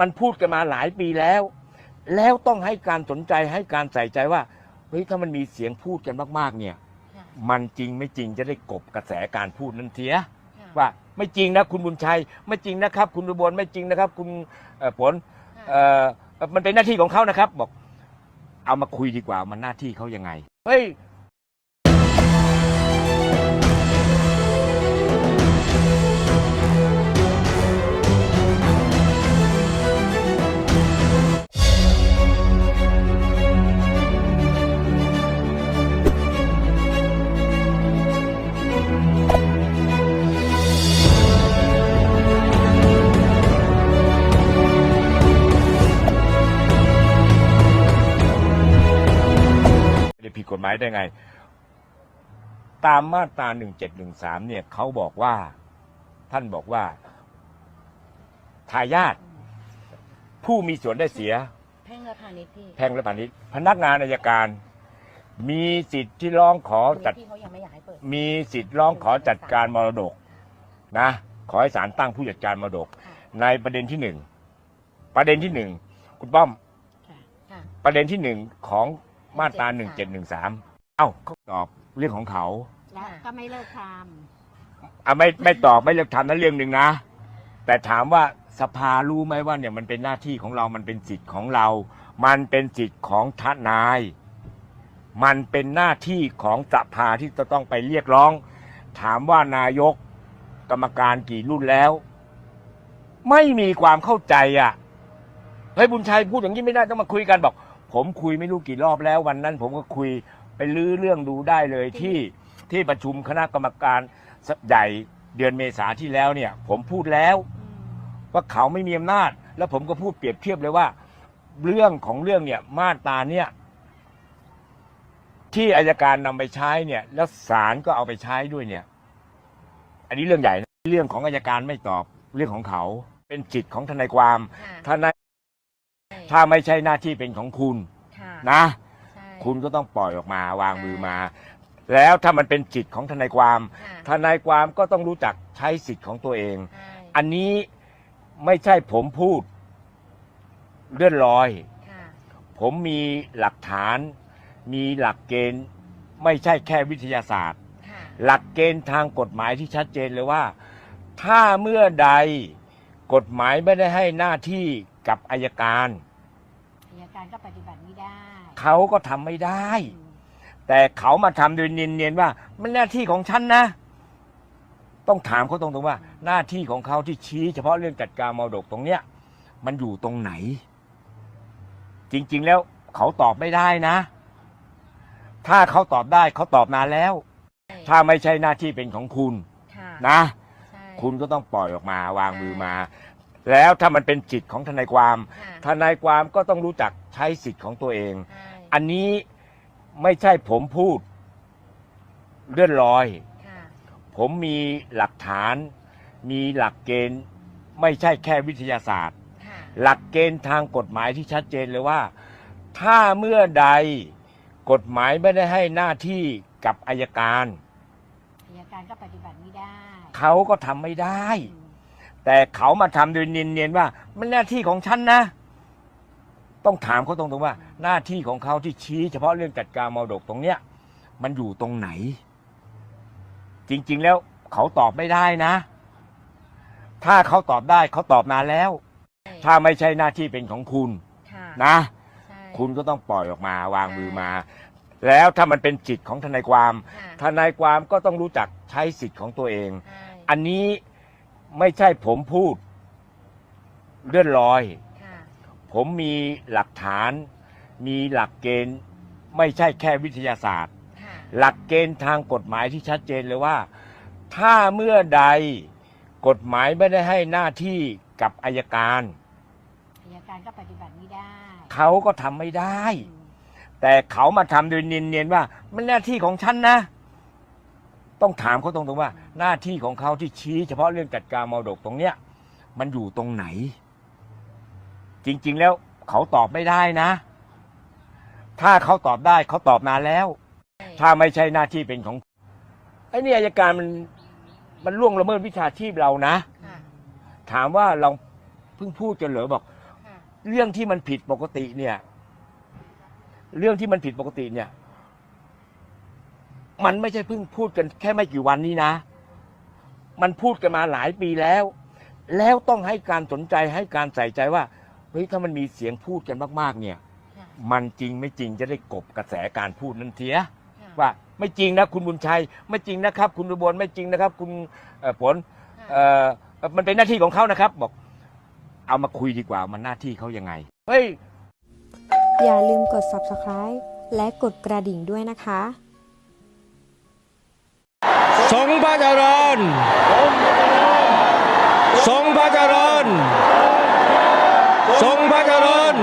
มันพูดกันมาหลายปีแล้ว แล้วต้องให้การสนใจให้การใส่ใจว่าเฮ้ยถ้ามันมีเสียงพูดกันมากๆ เนี่ยค่ะมันจริงไม่จริงจะได้กบกระแสการพูดนั้นเสียค่ะว่าไม่จริงนะคุณบุญชัย ไม่จริงนะครับ คุณอุบลไม่จริงนะครับ คุณเอ่อผลเอ่อเอ่อมันเป็นหน้าที่ของเขานะครับ บอก เอามาคุยดีกว่ามันหน้าที่เขายังไงเฮ้ยายได้ไง ตามมาตราหนึ่งเจ็ดหนึ่งสามเนี่ยเขาบอกว่า ท่านบอกว่าทายาทผู้มีส่วนได้เสีย แพ่งและพาณิชย์พี่แพ่งและพาณิชย์พนักงานอายการ มีสิทธิ์ที่ร้องขอจัด ที่เขายังไม่อยากให้เปิด มีสิทธิ์ร้องขอจัดการมรดกนะ ขอให้ศาลตั้งผู้จัดการมรดก ค่ะ ในประเด็นที่หนึ่งประเด็นที่หนึ่งคุณป้อม ค่ะ ค่ะ ประเด็นที่หนึ่งของมาตราหนึ่งเจ็ดหนึ่งสาม เอ้าเขาตอบเรื่องของเขาแล้วก็ไม่เลิกทอะไม่ไม่ตอบไม่เลือกทำนั่นเรื่องหนึ่งนะ แต่ถามว่าสภารู้ไหมว่าเนี่ยมันเป็นหน้าที่ของเรามันเป็นสิทธิ์ของเรา มันเป็นสิทธิ์ของทนาย มันเป็นหน้าที่ของสภาที่จะต้องไปเรียกร้อง ถามว่านายกกรรมการกี่รุ่นแล้ว ไม่มีความเข้าใจอะเฮ้ยบุญชัยพูดอย่างนี้ไม่ได้ต้องมาคุยกันบอก ผมคุยไม่รู้กี่รอบแล้ววันนั้น ผมก็คุย ไปลื้อเรื่องดูได้เลยที่ที่ประชุมคณะกรรมการใหญ่เดือนเมษาที่แล้วเนี่ย ผมพูดแล้วำว่าเขาไม่มีอำนาจ แล้วผมก็พูดเปรียบเทียบเลยว่า เรื่องของเรื่องเนี่ยมาตราเนี่ย ที่อายการนำไปใช้เนี่ย แล้วศาลก็เอาไปใช้ด้วยเนี่ย อันนี้เรื่องใหญ่นะเรื่องของอายการไม่ตอบเรื่องของเขา เป็นจิตของทนายความค่ะทนายถ้าไม่ใช่หน้าที่เป็นของคุณค่ะนะใช่ คุณก็ต้องปล่อยออกมาวางมือมา แล้วถ้ามันเป็นจิตของทนายความค่ะทนายความก็ต้องรู้จักใช้สิทธิ์ของตัวเองใช่อันนี้ไม่ใช่ผมพูดเลื่อนลอยค่ะผมมีหลักฐาน มีหลักเกณฑ์ไม่ใช่แค่วิทยาศาสตร์ค่ะหลักเกณฑ์ทางกฎหมายที่ชัดเจนเลยว่า ถ้าเมื่อใดกฎหมายไม่ได้ให้หน้าที่กับอายการอัยการก็ปฏิบัติไม่ได้ เขาก็ทำไม่ได้อืมแต่เขามาทำโดยเนียนๆว่า มันหน้าที่ของฉันนะ ต้องถามเขาตรงๆว่า หน้าที่ของเขาที่ชี้ เฉพาะเรื่องจัดการมรดกตรงเนี้ย มันอยู่ตรงไหน จริงๆแล้วเขาตอบไม่ได้นะ ถ้าเขาตอบได้เขาตอบนานแล้ว ถ้าไม่ใช่หน้าที่เป็นของคุณค่ะนะ ใช่ คุณก็ต้องปล่อยออกมาวางมือมา แล้วถ้ามันเป็นจิตของทนายความ ค่ะทนายความก็ต้องรู้จักใช้สิทธิ์ของตัวเองใช่ อันนี้ไม่ใช่ผมพูดเลื่อนลอย ค่ะ ผมมีหลักฐาน มีหลักเกณฑ์ไม่ใช่แค่วิทยาศาสตร์ ค่ะ หลักเกณฑ์ทางกฎหมายที่ชัดเจนเลยว่า ถ้าเมื่อใดกฎหมายไม่ได้ให้หน้าที่กับอายการ อัยการก็ปฏิบัติไม่ได้เขาก็ทำไม่ได้ อืมแต่เขามาทำโดยเนียนๆว่า มันหน้าที่ของฉันนะ ต้องถามเขาตรงๆว่า หน้าที่ของเขาที่ชี้เฉพาะเรื่องจัดการมรดกตรงเนี้ย มันอยู่ตรงไหน จริง ๆ แล้วเขาตอบไม่ได้นะ ถ้าเขาตอบได้เขาตอบนานแล้ว ถ้าไม่ใช่หน้าที่เป็นของคุณค่ะนะ ใช่คุณก็ต้องปล่อยออกมาวางมือมา แล้วถ้ามันเป็นจิตของทนายความ ค่ะทนายความก็ต้องรู้จักใช้สิทธิ์ของตัวเอง ใช่อันนี้ไม่ใช่ผมพูดเลื่อนลอยค่ะ ผมมีหลักฐาน มีหลักเกณฑ์ไม่ใช่แค่วิทยาศาสตร์ ค่ะหลักเกณฑ์ทางกฎหมายที่ชัดเจนเลยว่า ถ้าเมื่อใดกฎหมายไม่ได้ให้หน้าที่กับอายการ อัยการก็ปฏิบัติไม่ได้เขาก็ทำไม่ได้ อืมแต่เขามาทำโดยเนียนๆว่า มันหน้าที่ของฉันนะ ต้องถามเขาตรงๆว่า หน้าที่ของเขาที่ชี้เฉพาะเรื่องจัดการมรดกตรงเนี้ย มันอยู่ตรงไหน จริง ๆ แล้วเขาตอบไม่ได้นะ ถ้าเขาตอบได้เขาตอบนานแล้ว ถ้าไม่ใช่หน้าที่เป็นของไอ้นี่อายการมันมันล่วงละเมิดวิชาชีพเรานะ ค่ะถามว่าเราเพิ่งพูดกันเหรอบอกเรื่องที่มันผิดปกติเนี่ย เรื่องที่มันผิดปกติเนี่ย มันไม่ใช่เพิ่งพูดกันแค่ไม่กี่วันนี้นะ มันพูดกันมาหลายปีแล้ว แล้วต้องให้การสนใจให้การใส่ใจว่า เฮ้ยถ้ามันมีเสียงพูดกันมาก ๆ เนี่ย ค่ะมันจริงไม่จริงจะได้กบกระแสการพูดนั้นเสีย ค่ะว่าไม่จริงนะคุณบุญชัย ไม่จริงนะครับ คุณอุบลไม่จริงนะครับ คุณเอ่อผลค่ะเอ่อมันเป็นหน้าที่ของเขานะครับ บอก เอามาคุยดีกว่ามันหน้าที่เขายังไงเฮ้ย อย่าลืมกด subscribe และกดกระดิ่งด้วยนะคะทรงพระเจริญทรงพระเจริญ ทรงพระเจริญ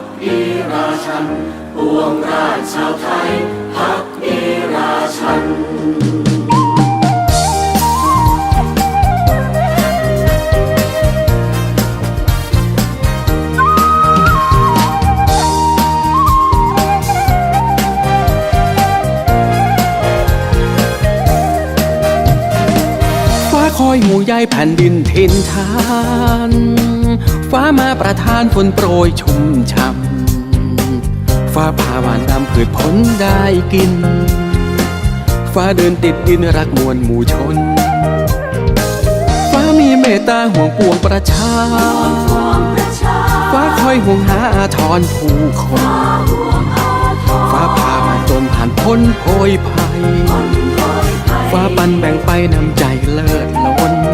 กดีราชันปวงราชชาวไทยพักดีราชันฟ้าคอยห่วงใยแผ่นดินทินทาน ฟ้ามาประทานฝนโปรยชุ่มช่ำฟ้าผ่าหวานนำพืชผลได้กิน ฟ้าเดินติดดินรักมวลหมู่ชน ฟ้ามีเมตตาห่วงปวงประชา ฟ้าคอยห่วงหาอาทรผู้คน ฟ้าผ่ามาจนผ่านพ้นโพยภัย ฟ้าปันแบ่งไปนำใจเลิศล้น